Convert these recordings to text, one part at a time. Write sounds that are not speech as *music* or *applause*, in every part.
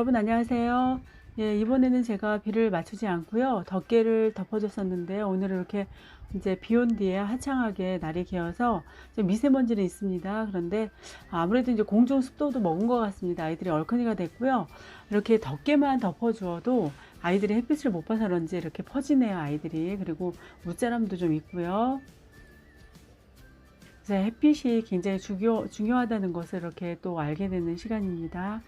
여러분 안녕하세요. 예, 이번에는 제가 비를 맞추지 않고요. 덮개를 덮어줬었는데 오늘은 이렇게 이제 비 온 뒤에 화창하게 날이 개어서 좀 미세먼지는 있습니다. 그런데 아무래도 이제 공중 습도도 먹은 것 같습니다. 아이들이 얼큰이가 됐고요. 이렇게 덮개만 덮어주어도 아이들이 햇빛을 못 봐서 그런지 이렇게 퍼지네요. 아이들이 그리고 웃자람도 좀 있고요. 그래서 햇빛이 굉장히 중요, 중요하다는 것을 이렇게 또 알게 되는 시간입니다.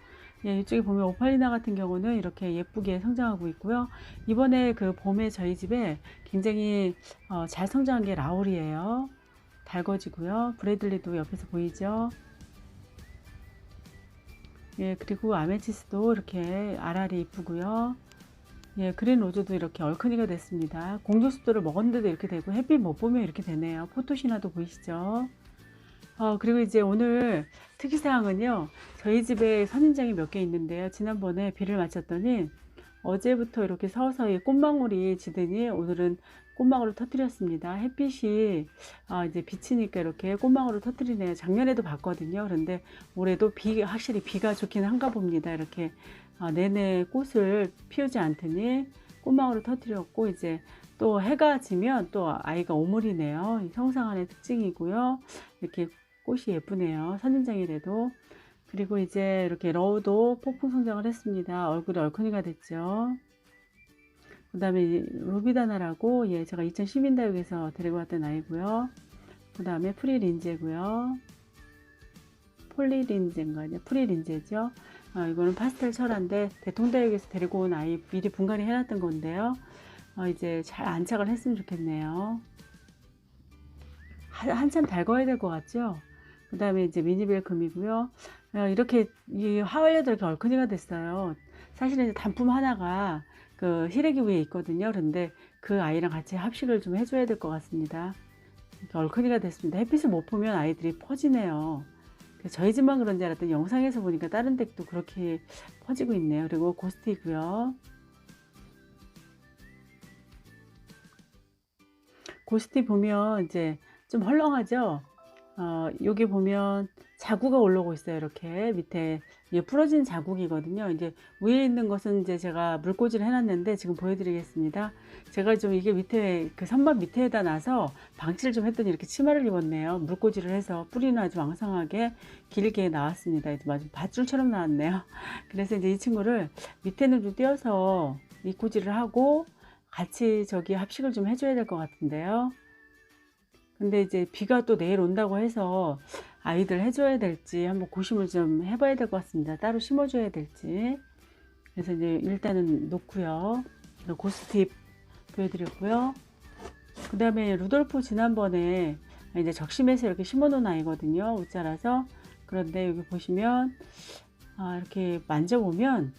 예, 이쪽에 보면 오팔리나 같은 경우는 이렇게 예쁘게 성장하고 있고요. 이번에 그 봄에 저희 집에 굉장히 어, 잘 성장한 게 라울이에요. 달궈지고요. 브래들리도 옆에서 보이죠. 예, 그리고 아메치스도 이렇게 알알이 이쁘고요. 예, 그린 로즈도 이렇게 얼큰이가 됐습니다. 공조 습도를 먹었는데도 이렇게 되고 햇빛 못 보면 이렇게 되네요. 포토시나도 보이시죠? 어, 그리고 이제 오늘 특이사항은요. 저희 집에 선인장이 몇 개 있는데요. 지난번에 비를 맞췄더니 어제부터 이렇게 서서히 꽃망울이 지더니 오늘은 꽃망울을 터뜨렸습니다. 햇빛이 아, 이제 비치니까 이렇게 꽃망울을 터뜨리네요. 작년에도 봤거든요. 그런데 올해도 비, 확실히 비가 좋긴 한가 봅니다. 이렇게 아, 내내 꽃을 피우지 않더니 꽃망울을 터뜨렸고 이제 또 해가 지면 또 아이가 오물이네요. 성상한의 특징이고요. 이렇게 꽃이 예쁘네요. 선인장이라도. 그리고 이제 이렇게 러우도 폭풍 성장을 했습니다. 얼굴이 얼큰이가 됐죠. 그 다음에 루비다나라고 예, 제가 2010인 다육에서 데리고 왔던 아이고요. 그 다음에 프리린제고요. 폴리린제인가요? 프리린제죠. 어, 이거는 파스텔 철화인데 대통다육에서 데리고 온 아이 미리 분갈이 해놨던 건데요. 어, 이제 잘 안착을 했으면 좋겠네요. 한, 한참 달궈야 될 것 같죠? 그 다음에 이제 미니벨 금이고요. 어, 이렇게 이 하와이어도 이렇게 얼큰이가 됐어요. 사실은 이제 단품 하나가 그 히레기 위에 있거든요. 그런데 그 아이랑 같이 합식을 좀 해줘야 될 것 같습니다. 이렇게 얼큰이가 됐습니다. 햇빛을 못 보면 아이들이 퍼지네요. 저희 집만 그런지 알았더니 영상에서 보니까 다른 댁도 그렇게 퍼지고 있네요. 그리고 고스티고요. 고스티 보면 이제 좀 헐렁하죠? 어, 여기 보면 자구가 올라오고 있어요. 이렇게 밑에 예, 부러진 자국이거든요. 이제 위에 있는 것은 이제 제가 물꽂이를 해놨는데 지금 보여드리겠습니다. 제가 좀 이게 밑에 그 선반 밑에다 놔서 방치를 좀 했더니 이렇게 치마를 입었네요. 물꽂이를 해서 뿌리는 아주 왕성하게 길게 나왔습니다. 아주 밧줄처럼 나왔네요. *laughs* 그래서 이제 이 친구를 밑에는 좀 띄어서 밑꽂이를 하고 같이 저기 합식을 좀 해줘야 될 것 같은데요. 근데 이제 비가 또 내일 온다고 해서 아이들 해줘야 될지 한번 고심을 좀 해봐야 될 것 같습니다. 따로 심어줘야 될지. 그래서 이제 일단은 놓고요. 고스팁 보여드렸고요. 그 다음에 루돌프 지난번에 이제 적심해서 이렇게 심어 놓은 아이거든요. 웃자라서. 그런데 여기 보시면 아, 이렇게 만져보면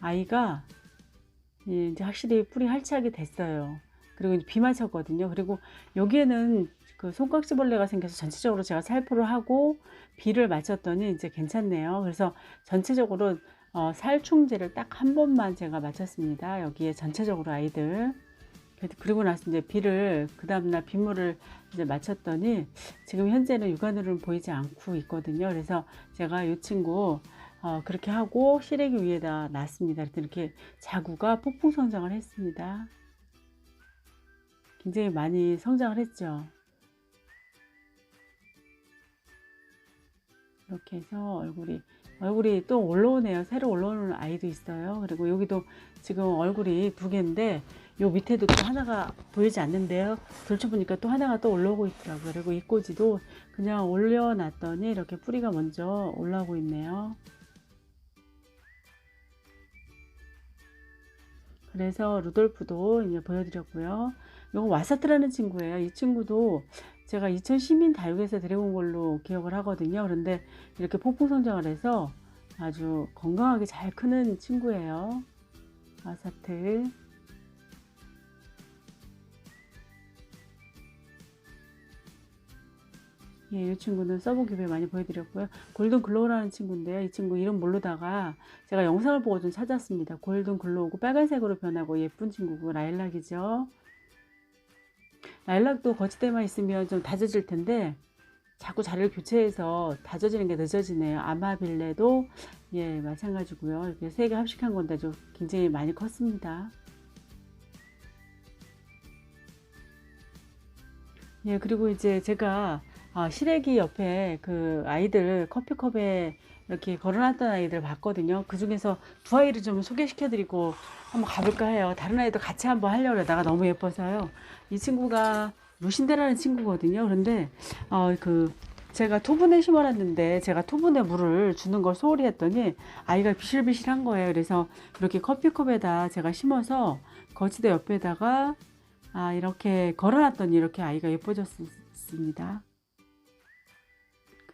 아이가 이제 확실히 뿌리 활착이 됐어요. 그리고 비 맞췄거든요. 그리고 여기에는 그 손깍지벌레가 생겨서 전체적으로 제가 살포를 하고 비를 맞췄더니 이제 괜찮네요. 그래서 전체적으로 어, 살충제를 딱 한 번만 제가 맞췄습니다. 여기에 전체적으로 아이들. 그리고 나서 이제 비를 그 다음날 빗물을 이제 맞췄더니 지금 현재는 육안으로는 보이지 않고 있거든요. 그래서 제가 이 친구 어, 그렇게 하고 시래기 위에다 놨습니다. 이렇게 자구가 폭풍 성장을 했습니다. 굉장히 많이 성장을 했죠. 이렇게 해서 얼굴이 얼굴이 또 올라오네요. 새로 올라오는 아이도 있어요. 그리고 여기도 지금 얼굴이 두 개인데 요 밑에도 또 하나가 보이지 않는데요. 들춰보니까 또 하나가 또 올라오고 있더라고요. 그리고 이 꼬지도 그냥 올려놨더니 이렇게 뿌리가 먼저 올라오고 있네요. 그래서 루돌프도 이제 보여드렸고요. 이거 와사트라는 친구예요. 이 친구도 제가 2010인 다육에서 데려온 걸로 기억을 하거든요. 그런데 이렇게 폭풍 성장을 해서 아주 건강하게 잘 크는 친구예요. 아사트. 예, 이 친구는 서브기에 많이 보여드렸고요. 골든 글로우라는 친구인데요. 이 친구 이름 모르다가 제가 영상을 보고 좀 찾았습니다. 골든 글로우고 빨간색으로 변하고 예쁜 친구고 라일락이죠. 라일락도 거치대만 있으면 좀 다져질 텐데 자꾸 자리를 교체해서 다져지는 게 늦어지네요. 아마빌레도 예 마찬가지고요. 이렇게 세 개 합식한 건데 좀 굉장히 많이 컸습니다. 예 그리고 이제 제가 아, 시래기 옆에 그 아이들 커피컵에 이렇게 걸어놨던 아이들 봤거든요. 그 중에서 두 아이를 좀 소개시켜드리고 한번 가볼까 해요. 다른 아이도 같이 한번 하려고 하다가 너무 예뻐서요. 이 친구가 루신데라는 친구거든요. 그런데 어, 그 제가 토분에 심어놨는데 제가 토분에 물을 주는 걸 소홀히 했더니 아이가 비실비실한 거예요. 그래서 이렇게 커피컵에다 제가 심어서 거치대 옆에다가 아, 이렇게 걸어놨더니 이렇게 아이가 예뻐졌습니다.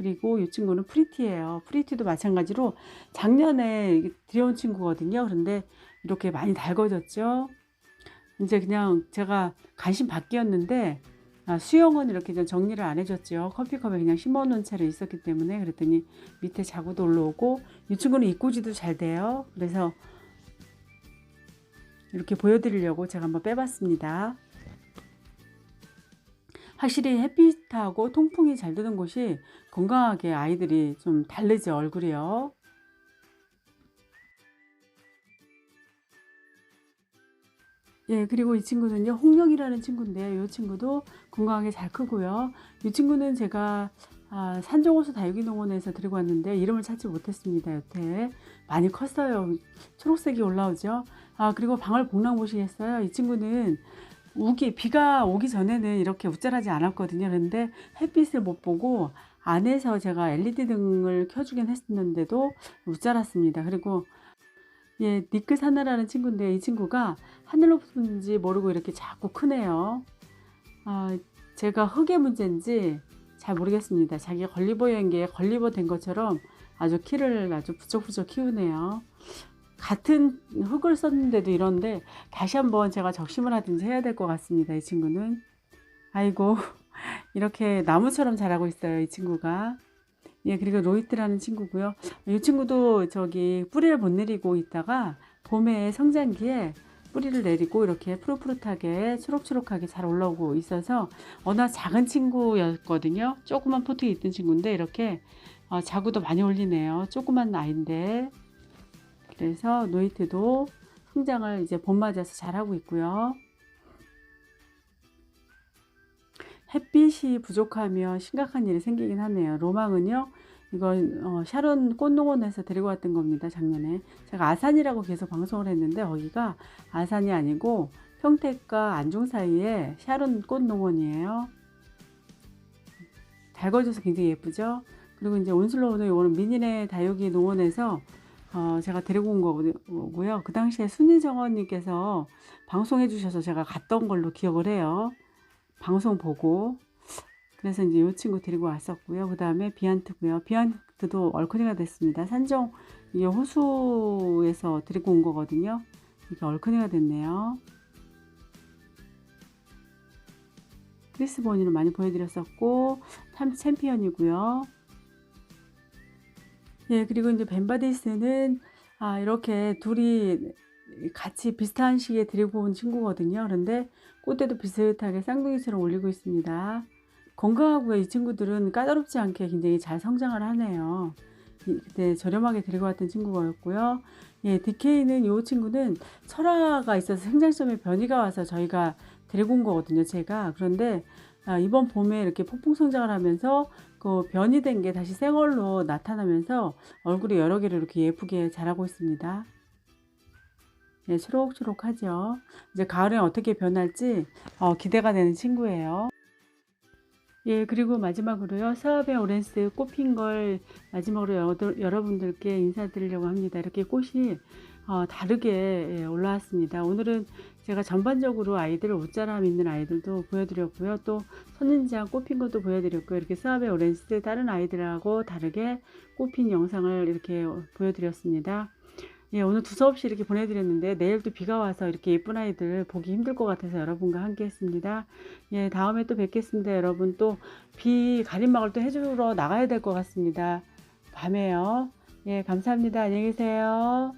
그리고 이 친구는 프리티예요. 프리티도 마찬가지로 작년에 들여온 친구거든요. 그런데 이렇게 많이 달궈졌죠. 이제 그냥 제가 관심 밖이었는데 아, 수영은 이렇게 좀 정리를 안 해줬죠. 커피컵에 그냥 심어놓은 채로 있었기 때문에 그랬더니 밑에 자구도 올라오고 이 친구는 입꼬지도 잘 돼요. 그래서 이렇게 보여드리려고 제가 한번 빼봤습니다. 확실히 햇빛하고 통풍이 잘 드는 곳이 건강하게 아이들이 좀 다르죠 얼굴이요. 예, 그리고 이 친구는요, 홍영이라는 친구인데요. 이 친구도 건강하게 잘 크고요. 이 친구는 제가 아, 산정호수 다육이 농원에서 들고 왔는데 이름을 찾지 못했습니다. 여태 많이 컸어요. 초록색이 올라오죠. 아 그리고 방울 복랑 보시겠어요? 이 친구는 우기 비가 오기 전에는 이렇게 우쭐하지 않았거든요. 그런데 햇빛을 못 보고 안에서 제가 LED 등을 켜주긴 했었는데도 우쭐았습니다. 그리고 예, 니크 사나라는 친구인데 이 친구가 하늘로 붙는지 모르고 이렇게 자꾸 크네요. 아, 제가 흙의 문제인지 잘 모르겠습니다. 자기가 걸리버 여행기에 걸리버 된 것처럼 아주 키를 아주 부쩍부쩍 키우네요. 같은 흙을 썼는데도 이런데 다시 한번 제가 적심을 하든지 해야 될 것 같습니다. 이 친구는. 아이고 *laughs* 이렇게 나무처럼 자라고 있어요. 이 친구가. 예, 그리고 로이트라는 친구고요. 이 친구도 저기 뿌리를 못 내리고 있다가 봄에 성장기에 뿌리를 내리고 이렇게 푸릇푸릇하게 초록초록하게 잘 올라오고 있어서 워낙 작은 친구였거든요. 조그만 포트에 있던 친구인데 이렇게 어, 자구도 많이 올리네요. 조그만 아이인데 그래서 노이트도 성장을 이제 봄 맞아서 잘하고 있고요. 햇빛이 부족하면 심각한 일이 생기긴 하네요. 로망은요. 이건 어, 샤론 꽃농원에서 데리고 왔던 겁니다. 작년에 제가 아산이라고 계속 방송을 했는데 거기가 아산이 아니고 평택과 안중 사이에 샤론 꽃농원이에요. 달궈져서 굉장히 예쁘죠. 그리고 이제 온슬로우는 이거는 미니네 다육이 농원에서 어, 제가 데리고 온 거고요. 그 당시에 순희 정원님께서 방송해 주셔서 제가 갔던 걸로 기억을 해요. 방송 보고 그래서 이제 이 친구 데리고 왔었고요. 그 다음에 비안트고요. 비안트도 얼큰이가 됐습니다. 산정 이게 호수에서 데리고 온 거거든요. 이게 얼큰이가 됐네요. 크리스보니를 많이 보여드렸었고 참 챔피언이고요. 예, 그리고 이제 벤바디스는 아, 이렇게 둘이 같이 비슷한 시기에 데리고 온 친구거든요. 그런데 꽃대도 비슷하게 쌍둥이처럼 올리고 있습니다. 건강하고요. 이 친구들은 까다롭지 않게 굉장히 잘 성장을 하네요. 그때 저렴하게 데리고 왔던 친구였고요. 예, DK는 이 친구는 철화가 있어서 생장점에 변이가 와서 저희가 데리고 온 거거든요. 제가 그런데 아, 이번 봄에 이렇게 폭풍 성장을 하면서 그 변이 된 게 다시 생얼로 나타나면서 얼굴이 여러 개를 이렇게 예쁘게 자라고 있습니다. 예, 초록초록하죠. 이제 가을에 어떻게 변할지 어, 기대가 되는 친구예요. 예, 그리고 마지막으로요. 사업의 오렌스 꽃핀 걸 마지막으로 여, 여러분들께 인사드리려고 합니다. 이렇게 꽃이 어, 다르게 예, 올라왔습니다. 오늘은 제가 전반적으로 아이들 옷자람 있는 아이들도 보여드렸고요. 또 선인장 꽃핀 것도 보여드렸고요. 이렇게 스와베 오렌스 다른 아이들하고 다르게 꽃핀 영상을 이렇게 보여드렸습니다. 예, 오늘 두서없이 이렇게 보내드렸는데 내일 또 비가 와서 이렇게 예쁜 아이들 보기 힘들 것 같아서 여러분과 함께 했습니다. 예, 다음에 또 뵙겠습니다. 여러분 또 비 가림막을 또 해주러 나가야 될 것 같습니다. 밤에요. 예, 감사합니다. 안녕히 계세요.